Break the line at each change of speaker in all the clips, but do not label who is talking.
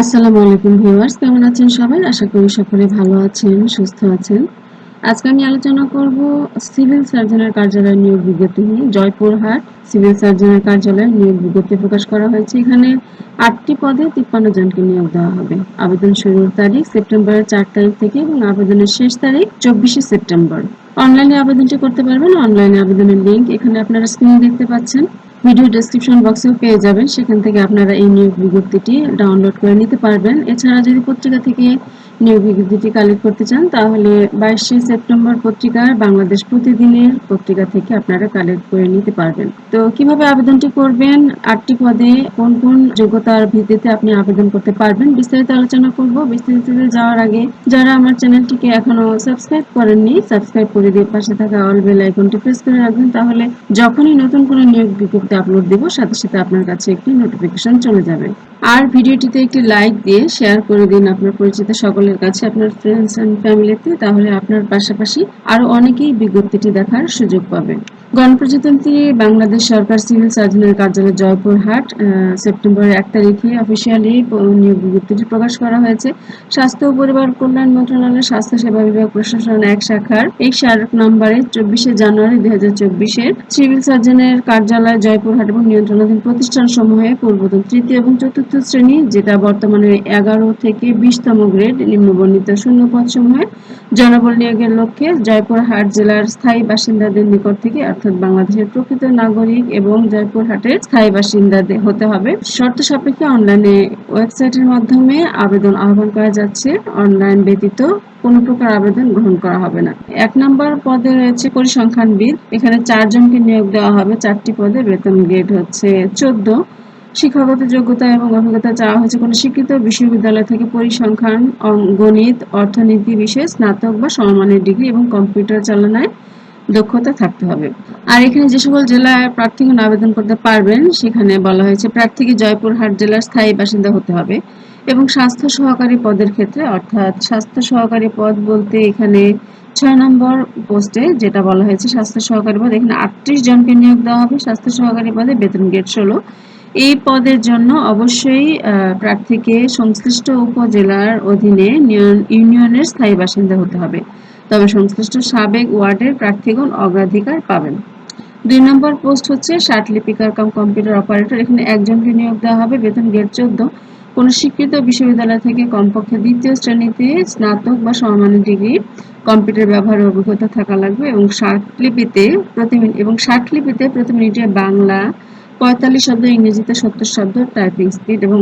আসসালামু আলাইকুম ভিউয়ার্স, কেমন আছেন সবাই? আশা করি সকলে ভালো আছেন, সুস্থ আছেন। আজকে আমি আলোচনা করব সিভিল সার্জনের কার্যালয় নিয়োগ বিজ্ঞপ্তি নিয়ে। জয়পুরহাট সিভিল সার্জনের কার্যালয়ে নিয়োগ বিজ্ঞপ্তি প্রকাশ করা হয়েছে। এখানে আটটি পদে তিপ্পান্ন জনকে নিয়োগ দেওয়া হবে। আবেদন শুরুর তারিখ সেপ্টেম্বরের চার তারিখ থেকে এবং আবেদনের শেষ তারিখ চব্বিশে সেপ্টেম্বর। অনলাইনে আবেদনটি করতে পারবেন। অনলাইনে আবেদনের লিঙ্ক এখানে আপনারা স্ক্রিনে দেখতে পাচ্ছেন। ভিডিও ডেসক্রিপশন বক্সেও পেয়ে যাবেন। সেখান থেকে আপনারা এই নিয়োগ বিজ্ঞপ্তিটি ডাউনলোড করে নিতে পারবেন। এছাড়া যদি পত্রিকা থেকে নিয়োগ বিজ্ঞপ্তিটি কালেক্ট করতে চান, তাহলে বাইশে সেপ্টেম্বর পত্রিকার বাংলাদেশ প্রতিদিনের পত্রিকা থেকে আপনারা কালেক্ট করে নিতে পারবেন। তো কীভাবে আবেদনটি করবেন, আটটি পদে কোন কোন যোগ্যতার ভিত্তিতে আপনি আবেদন করতে পারবেন, বিস্তারিত আলোচনা করব। বিস্তারিত যাওয়ার আগে যারা আমার চ্যানেলটিকে এখনও সাবস্ক্রাইব করেননি সাবস্ক্রাইব করে দিয়ে পাশে থাকা অল বেল আইকনটি প্রেস করে রাখবেন, তাহলে যখনই নতুন কোনো নিয়োগ বিজ্ঞপ্তি আপলোড দেব, সাথে সাথে আপনার কাছে একটি নোটিফিকেশন চলে যাবে। আর ভিডিওটিতে একটি লাইক দিয়ে শেয়ার করে দিন আপনার পরিচিত সকলের কাছে আপনার ফ্রেন্ডস অ্যান্ড ফ্যামিলিতে তাহলে আপনার পাশাপাশি আরও অনেকেই বিজ্ঞপ্তিটি দেখার সুযোগ পাবেন। গণপ্রজাতন্ত্রী বাংলাদেশ সরকার সিভিল সার্জনের কার্যালয় জয়পুরহাট সেপ্টেম্বরের এক তারিখে অফিসিয়ালি নিয়োগ বিজ্ঞপ্তিটি প্রকাশ করা হয়েছে। স্বাস্থ্য ও পরিবার কল্যাণ মন্ত্রণালয়ের স্বাস্থ্য সেবা বিভাগ, প্রশাসন এক শাখার এই স্মারক নম্বরে চব্বিশে জানুয়ারি দুই হাজার চব্বিশের সিভিল সার্জনের কার্যালয় জয়পুরহাট এবং নিয়ন্ত্রণাধীন প্রতিষ্ঠান সমূহে পূর্বতন তৃতীয় এবং চতুর্থ শ্রেণি, যেটা বর্তমানে এগারো থেকে বিশতম গ্রেড নিম্নবর্ণিত শূন্য পদ সমূহে জনবল নিয়োগের লক্ষ্যে জয়পুরহাট জেলার স্থায়ী বাসিন্দাদের নিকট থেকে, অর্থাৎ বাংলাদেশের প্রকৃত নাগরিক এবং জয়পুরহাটের স্থায়ী বাসিন্দা হতে হবে। শর্ত সাপেক্ষে অনলাইনে ওয়েবসাইটের মাধ্যমে আবেদন আহ্বান করা যাচ্ছে। অনলাইন ব্যতীত কোনো প্রকার আবেদন গ্রহণ করা হবে না। এক নম্বর পদে রয়েছে পরিসংখ্যানবিদ। এখানে চারজনকে নিয়োগ দেওয়া হবে। চারটি পদে বেতন গ্রেড হচ্ছে চোদ্দ। শিক্ষাগত যোগ্যতা এবং অভিজ্ঞতা চাওয়া হয়েছে কোনো শিক্ষিত বিশ্ববিদ্যালয় থেকে পরিসংখ্যান গণিত, অর্থনীতি বিষয়ে স্নাতক বা সমমানের ডিগ্রি এবং কম্পিউটার চালনায় দক্ষতা থাকতে হবে। আর এখানে যে সকল জেলায় প্রার্থীগণ আবেদন করতে পারবেন, সেখানে বলা হয়েছে প্রার্থীকে জয়পুরহাট জেলার স্থায়ী বাসিন্দা হতে হবে এবং স্বাস্থ্য সহকারী পদের ক্ষেত্রে, অর্থাৎ স্বাস্থ্য সহকারী পদ বলতে এখানে ছয় নম্বর পোস্টে যেটা বলা হয়েছে, স্বাস্থ্য সহকারী পদ, এখানে আটত্রিশ জনকে নিয়োগ দেওয়া হবে। স্বাস্থ্য সহকারী পদে বেতন গেট ষোলো এই পদের জন্য অবশ্যই প্রার্থীকে সংশ্লিষ্ট উপজেলার অধীনে ইউনিয়নের স্থায়ী বাসিন্দা হতে হবে। তবে সংশ্লিষ্ট সাবেক ওয়ার্ডের প্রার্থীগণ অগ্রাধিকার পাবেন। দুই নম্বর পোস্ট হচ্ছে ষাট লিপিকার কাম কম্পিউটার অপারেটর। এখানে একজনকে নিয়োগ দেওয়া হবে, বেতন গেট চোদ্দ। কোন স্বীকৃত বিশ্ববিদ্যালয় থেকে কমপক্ষে দ্বিতীয় শ্রেণীতে স্নাতক বা সমমানের ডিগ্রি, কম্পিউটার ব্যবহারের অভিজ্ঞতা থাকা লাগবে এবং ষাট লিপিতে প্রতি এবং ষাট লিপিতে প্রতি মিনিটে বাংলা পঁয়তাল্লিশ শব্দ, ইংরেজিতে সত্তর শব্দ টাইপিং স্পিড এবং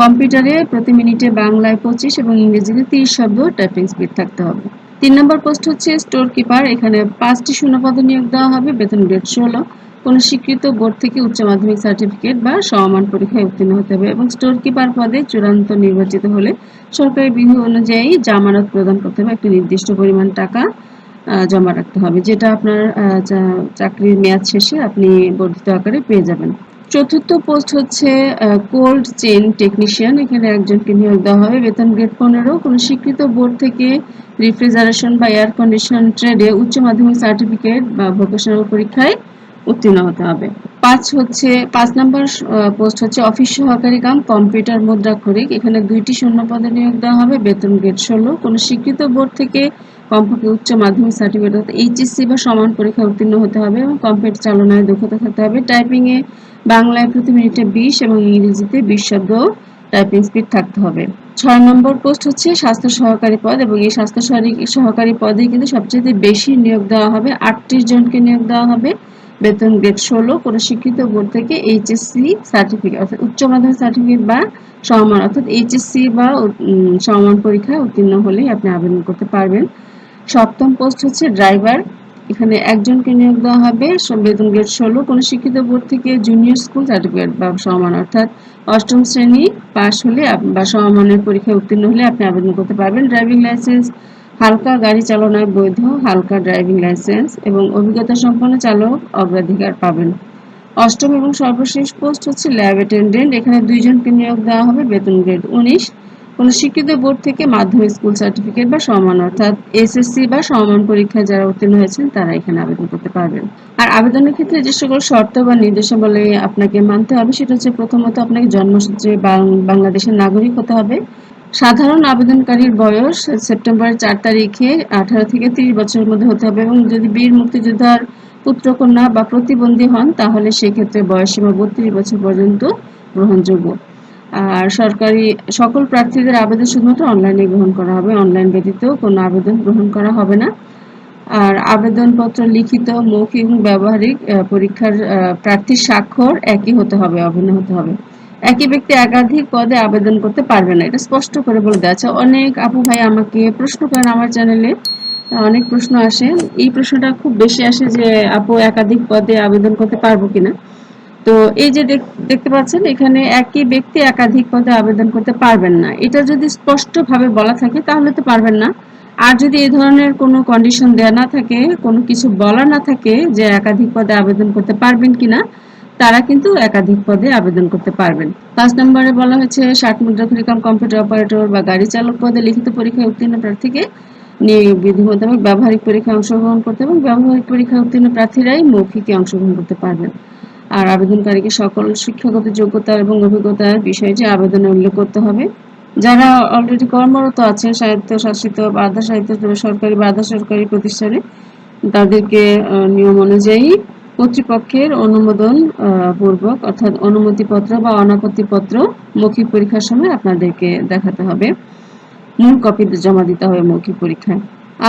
কম্পিউটারে প্রতি মিনিটে বাংলায় পঁচিশ এবং ইংরেজিতে তিরিশ শব্দ টাইপিং স্পিড থাকতে হবে। তিন নম্বর পোস্ট হচ্ছে স্টোর কিপার এখানে পাঁচটি শূন্যপদে নিয়োগ দেওয়া হবে, বেতন গ্রেড ষোলো। কোনো স্বীকৃত বোর্ড থেকে উচ্চ মাধ্যমিক সার্টিফিকেট বা সমমান পরীক্ষায় উত্তীর্ণ হতে হবে এবং স্টোর কিপার পদে চূড়ান্ত নির্বাচিত হলে সরকারি বিধি অনুযায়ী জামানত প্রদান করতে হবে একটি নির্দিষ্ট পরিমাণ টাকা। জমা রাখতে হবে, যেটা আপনার চাকরির মেয়াদ শেষে আপনি বর্ধিত আকারে পেয়ে যাবেন। চতুর্থ পোস্ট হচ্ছে কোল্ড চেন টেকনিশিয়ান, এখানে একজনকে নিয়োগ দেওয়া হবে। বেতন গ্রেড পনেরো, কোনো স্বীকৃত বোর্ড থেকে রিফ্রিজারেশন বা এয়ার কন্ডিশন ট্রেডে উচ্চ মাধ্যমিক সার্টিফিকেট বা ভোকেশনাল পরীক্ষায় উত্তীর্ণ হতে হবে। পাঁচ হচ্ছে, পাঁচ নম্বর পোস্ট হচ্ছে, অফিস সহকারী কাম, কম্পিউটার মুদ্রাক্ষরিক, এখানে দুইটি শূন্য পদে নিয়োগ দেওয়া হবে, বেতন গ্রেড ষোলো, কোনো স্বীকৃত বোর্ড থেকে কমপক্ষে উচ্চ মাধ্যমিক সার্টিফিকেট অর্থাৎ এইচএসসি বা সমান পরীক্ষা উত্তীর্ণ হতে হবে এবং কম্পিউটার চালনায় দক্ষতা থাকতে হবে। টাইপিংয়ে বাংলায় প্রতি মিনিটে বিশ এবং ইংরেজিতে বিশ শব্দ টাইপিং স্পিড থাকতে হবে। ছয় নম্বর পোস্ট হচ্ছে স্বাস্থ্য সহকারী পদ এবং এই স্বাস্থ্য সহকারী পদে কিন্তু সবচেয়ে বেশি নিয়োগ দেওয়া হবে। আটত্রিশ জনকে নিয়োগ দেওয়া হবে। বেতন গ্রেড ষোলো। কোনো শিক্ষিত বোর্ড থেকে এইচএসসি সার্টিফিকেট অর্থাৎ উচ্চ মাধ্যমিক সার্টিফিকেট বা সমমান অর্থাৎ এইচএসসি বা সমমান পরীক্ষায় উত্তীর্ণ হলেই আপনি আবেদন করতে পারবেন। সপ্তম পোস্ট হচ্ছে ড্রাইভার এখানে একজনকে নিয়োগ দেওয়া হবে। বেতন গ্রেড ষোলো। কোনো শিক্ষিত বোর্ড থেকে জুনিয়র স্কুল সার্টিফিকেট বা সমান, অর্থাৎ অষ্টম শ্রেণি পাশ হলে বা সমমানের পরীক্ষায় উত্তীর্ণ হলে আপনি আবেদন করতে পারবেন। ড্রাইভিং লাইসেন্স হালকা গাড়ি চালনায় বৈধ, হালকা ড্রাইভিং লাইসেন্স এবং অভিজ্ঞতা সম্পন্ন চালক অগ্রাধিকার পাবেন। অষ্টম এবং সর্বশেষ পোস্ট হচ্ছে ল্যাব অ্যাটেন্ডেন্ট এখানে দুইজনকে নিয়োগ দেওয়া হবে। বেতন গ্রেড উনিশ। কোনো স্বীকৃত বোর্ড থেকে মাধ্যমিক স্কুল সার্টিফিকেট বা সমান, অর্থাৎ এসএসসি বা সমান পরীক্ষায় যারা উত্তীর্ণ হয়েছেন, তারা এখানে আবেদন করতে পারবেন। আর আবেদনের ক্ষেত্রে যে সকল শর্ত বা নির্দেশাবলী আপনাকে মানতে হবে, সেটা হচ্ছে প্রথমত আপনাকে জন্মসূত্রে বাংলাদেশের নাগরিক হতে হবে। সাধারণ আবেদনকারীর বয়স সেপ্টেম্বরের চার তারিখে আঠারো থেকে তিরিশ বছরের মধ্যে হতে হবে এবং যদি বীর মুক্তিযোদ্ধার পুত্রকন্যা বা প্রতিবন্ধী হন, তাহলে সেক্ষেত্রে বয়সসীমা বত্রিশ বছর পর্যন্ত গ্রহণযোগ্য। আর সরকারি, সকল প্রার্থীদের আবেদন শুধুমাত্র অনলাইনে গ্রহণ করা হবে। অনলাইন ব্যতীত কোনো আবেদন গ্রহণ করা হবে না। আর আবেদনপত্র লিখিত, মৌখিক এবং ব্যবহারিক পরীক্ষার প্রার্থীর স্বাক্ষর একই হতে হবে, অভিন্ন হতে হবে। একই ব্যক্তি একাধিক পদে আবেদন করতে পারবে না। এটা স্পষ্ট করে বলে দেওয়া আছে। অনেক আপু ভাই আমাকে প্রশ্ন করেন আমার চ্যানেলে। অনেক প্রশ্ন আসে। এই প্রশ্নটা খুব বেশি আসে যে, আপু একাধিক পদে আবেদন করতে পারব কিনা? তো এই যে দেখতে পাচ্ছেন, এখানে একই ব্যক্তি একাধিক পদে আবেদন করতে পারবেন না। এটা যদি স্পষ্টভাবে বলা থাকে, তাহলে তো পারবেন না। আর যদি এই ধরনের কোনো কন্ডিশন দেওয়া না থাকে, কোনো কিছু বলা না থাকে যে একাধিক পদে আবেদন করতে পারবেন কিনা, তারা কিন্তু একাধিক পদে আবেদন করতে পারবেন। পাঁচ নম্বরে বলা হয়েছে, ষাট মুদ্রাক্ষরিকাম কম্পিউটার অপারেটর বা গাড়ি চালক পদে লিখিত পরীক্ষায় উত্তীর্ণ প্রার্থীকে বিধি মোতাবেক ব্যবহারিক পরীক্ষায় অংশগ্রহণ করতে এবং ব্যবহারিক পরীক্ষায় উত্তীর্ণ প্রার্থীরাই মৌখিকে অংশগ্রহণ করতে পারবেন। আর আবেদনকারীকে সকল শিক্ষাগত যোগ্যতা এবং অভিজ্ঞতার বিষয়ে বিষয়টি আবেদনে উল্লেখ করতে হবে। যারা অলরেডি কর্মরত আছেন সাহিত্য শাসিত বা আধা সাহিত্য সরকারি বা আধা সরকারি প্রতিষ্ঠানে, তাদেরকে নিয়ম অনুযায়ী কর্তৃপক্ষের অনুমোদন পূর্বক, অর্থাৎ অনুমতিপত্র বা অনাপত্তিপত্র মৌখিক পরীক্ষার সময় আপনাদেরকে দেখাতে হবে। মূল কপি জমা দিতে হবে মৌখিক পরীক্ষায়।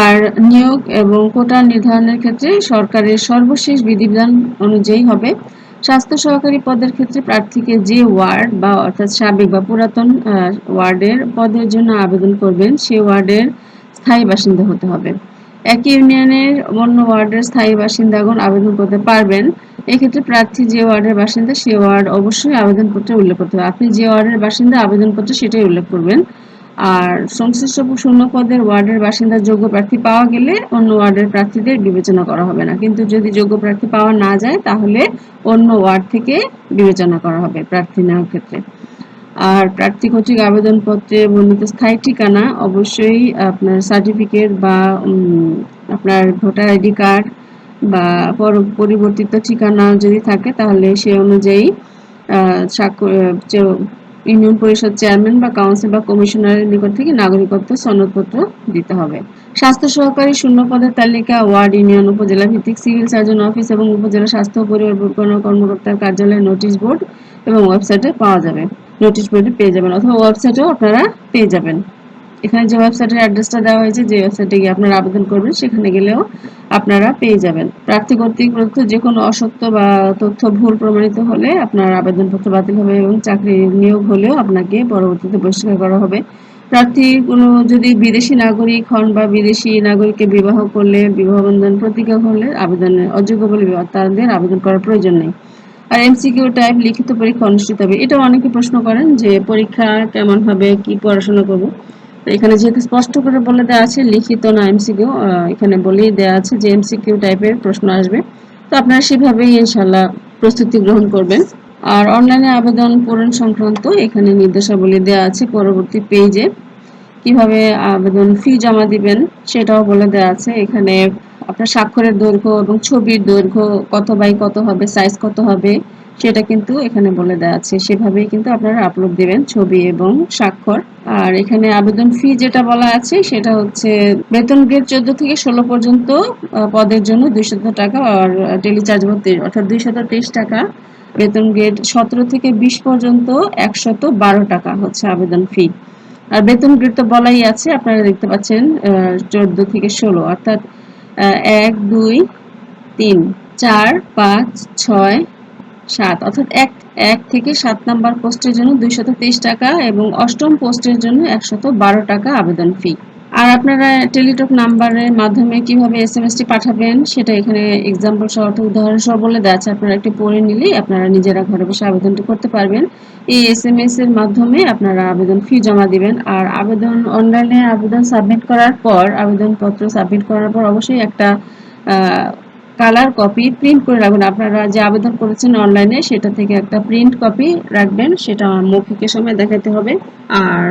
আর নিয়োগ এবং কোটা নির্ধারণের ক্ষেত্রে সরকারের সর্বশেষ বিধিবিধান অনুযায়ী হবে। স্বাস্থ্য সহকারী পদের ক্ষেত্রে প্রার্থীকে যে ওয়ার্ড বা অর্থাৎ সাবেক বা পুরাতন ওয়ার্ডের পদের জন্য আবেদন করবেন, সে ওয়ার্ডের স্থায়ী বাসিন্দা হতে হবে। একই ইউনিয়নের অন্য ওয়ার্ডের স্থায়ী বাসিন্দাগণ আবেদন করতে পারবেন। এক্ষেত্রে প্রার্থী যে ওয়ার্ডের বাসিন্দা, সে ওয়ার্ড অবশ্যই আবেদনপত্রে উল্লেখ করতে হবে। আপনি যে ওয়ার্ডের বাসিন্দা, আবেদনপত্রে সেটাই উল্লেখ করবেন। আর সংশ্লিষ্ট শূন্য পদের ওয়ার্ডের বাসিন্দা যোগ্য প্রার্থী পাওয়া গেলে অন্য ওয়ার্ডের প্রার্থীদের বিবেচনা করা হবে না। কিন্তু যদি যোগ্য প্রার্থী পাওয়া না যায়, তাহলে অন্য ওয়ার্ড থেকে বিবেচনা করা হবে প্রার্থী নেওয়ার ক্ষেত্রে। আর প্রার্থী কর্তৃক আবেদনপত্রে বর্ণিত স্থায়ী ঠিকানা অবশ্যই আপনার সার্টিফিকেট বা আপনার ভোটার আইডি কার্ড বা পর- পরিবর্তিত ঠিকানা যদি থাকে, তাহলে সে অনুযায়ী স্বাক্ষর ইউনিয়ন পরিষদ চেয়ারম্যান বা কাউন্সিল বা কমিশনারের নিকট থেকে নাগরিকত্ব সনদপত্র দিতে হবে। স্বাস্থ্য সহকারী শূন্য পদের তালিকা, ওয়ার্ড, ইউনিয়ন, উপজেলা ভিত্তিক সিভিল সার্জন অফিস এবং উপজেলা স্বাস্থ্য পরিবার কর্মকর্তার কার্যালয়ে নোটিশ বোর্ড এবং ওয়েবসাইটে পাওয়া যাবে। নোটিশ বোর্ডে পেয়ে যাবেন অথবা ওয়েবসাইটেও আপনারা পেয়ে যাবেন। এখানে যে ওয়েবসাইটের অ্যাড্রেসটা দেওয়া হয়েছে, যে ওয়েবসাইটে গিয়ে আপনারা আবেদন করবেন, সেখানে গেলেও আপনারা পেয়ে যাবেন। প্রার্থী কর্তৃক প্রদত্ত যে কোনো অসত্য বা তথ্য ভুল প্রমাণিত হলে আপনার আবেদনপত্র বাতিল হবে এবং চাকরি নিয়োগ হলেও আপনাকে পরবর্তীতে বহিষ্কার করা হবে। প্রার্থী কোনো যদি বিদেশি নাগরিক হন বা বিদেশি নাগরিককে বিবাহ করলে, বিবাহ বন্ধন প্রতিজ্ঞা করলে আবেদনের অযোগ্য বলে তাদের আবেদন করার প্রয়োজন নেই। আর এমসিকিউ টাইপ লিখিত পরীক্ষা অনুষ্ঠিত হবে। এটা অনেকে প্রশ্ন করেন যে পরীক্ষা কেমন হবে, কি পড়াশোনা করব। এখানে যেহেতু স্পষ্ট করে বলে দেওয়া আছে, লিখিত না এমসিকিউ এখানে বলেই দেওয়া আছে যে এমসিকিউ টাইপের প্রশ্ন আসবে। তো আপনারা সেভাবেই ইনশাল্লাহ প্রস্তুতি গ্রহণ করবেন। আর অনলাইনে আবেদন পূরণ সংক্রান্ত এখানে নির্দেশাবলী দেওয়া আছে পরবর্তী পেজে। কীভাবে আবেদন ফি জমা দিবেন সেটাও বলে দেওয়া আছে। এখানে আপনার স্বাক্ষরের দৈর্ঘ্য এবং ছবির দৈর্ঘ্য কত বাই কত হবে সাইজ কত হবে, সেটা কিন্তু এখানে বলে দেওয়া আছে। সেভাবেই কিন্তু আপনারা আপলোড দেবেন ছবি এবং স্বাক্ষর। আর এখানে আবেদন ফি যেটা বলা আছে, সেটা হচ্ছে বেতন গ্রেড চোদ্দ থেকে ষোলো পর্যন্ত পদের জন্য দুইশত টাকা আর ডেলি চার্জ অর্থাৎ দুইশত তেইশ টাকা। বেতন গ্রেড সতেরো থেকে বিশ পর্যন্ত একশত বারো টাকা হচ্ছে আবেদন ফি আর বেতন গ্রেড তো বলাই আছে, আপনারা দেখতে পাচ্ছেন চোদ্দ থেকে ষোলো, অর্থাৎ এক, দুই, তিন, চার, পাঁচ, ছয়, সাত। অর্থাৎ এক এক থেকে সাত নাম্বার পোস্টের জন্য দুইশত টাকা এবং অষ্টম পোস্টের জন্য একশত বারো টাকা আবেদন ফি আর আপনারা টেলিটক নাম্বারের মাধ্যমে কীভাবে এস এম টি পাঠাবেন, সেটা এখানে এক্সাম্পল সহ অর্থাৎ উদাহরণ সহ বলে দেওয়া আছে। আপনারা একটু পড়ে নিলেই আপনারা নিজেরা ঘরে বসে আবেদনটি করতে পারবেন। এই এস এম এস এর মাধ্যমে আপনারা আবেদন ফি জমা দিবেন। আর আবেদন অনলাইনে আবেদন সাবমিট করার পর, আবেদনপত্র সাবমিট করার পর অবশ্যই একটা কালার কপি প্রিন্ট করে রাখবেন। আপনারা যে আবেদন করেছেন অনলাইনে সেটা থেকে একটা প্রিন্ট কপি রাখবেন। সেটা মৌখিকের সময় দেখাতে হবে। আর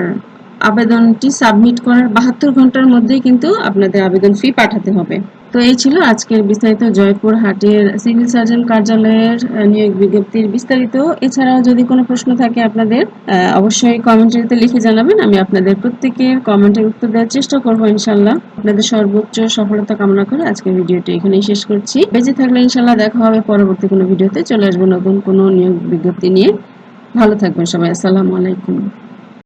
আবেদনটি সাবমিট করার বাহাত্তর ঘণ্টার মধ্যেই কিন্তু আপনাদের আবেদন ফি পাঠাতে হবে। তো এই ছিল আজকের বিস্তারিত জয়পুর হাটের সিভিল সার্জন কার্যালয়ের নিয়োগ বিজ্ঞপ্তির বিস্তারিত। এছাড়াও যদি কোনো প্রশ্ন থাকে আপনাদের অবশ্যই কমেন্টে লিখে জানাবেন। আমি আপনাদের প্রত্যেকের কমেন্টের উত্তর দেওয়ার চেষ্টা করব ইনশাল্লাহ আপনাদের সর্বোচ্চ সফলতা কামনা করে আজকের ভিডিওটি এখানেই শেষ করছি। বেঁচে থাকলে ইনশাল্লাহ দেখা হবে পরবর্তী কোনো ভিডিওতে। চলে আসব নতুন কোনো নিয়োগ বিজ্ঞপ্তি নিয়ে। ভালো থাকবেন সবাই। আসসালামু আলাইকুম।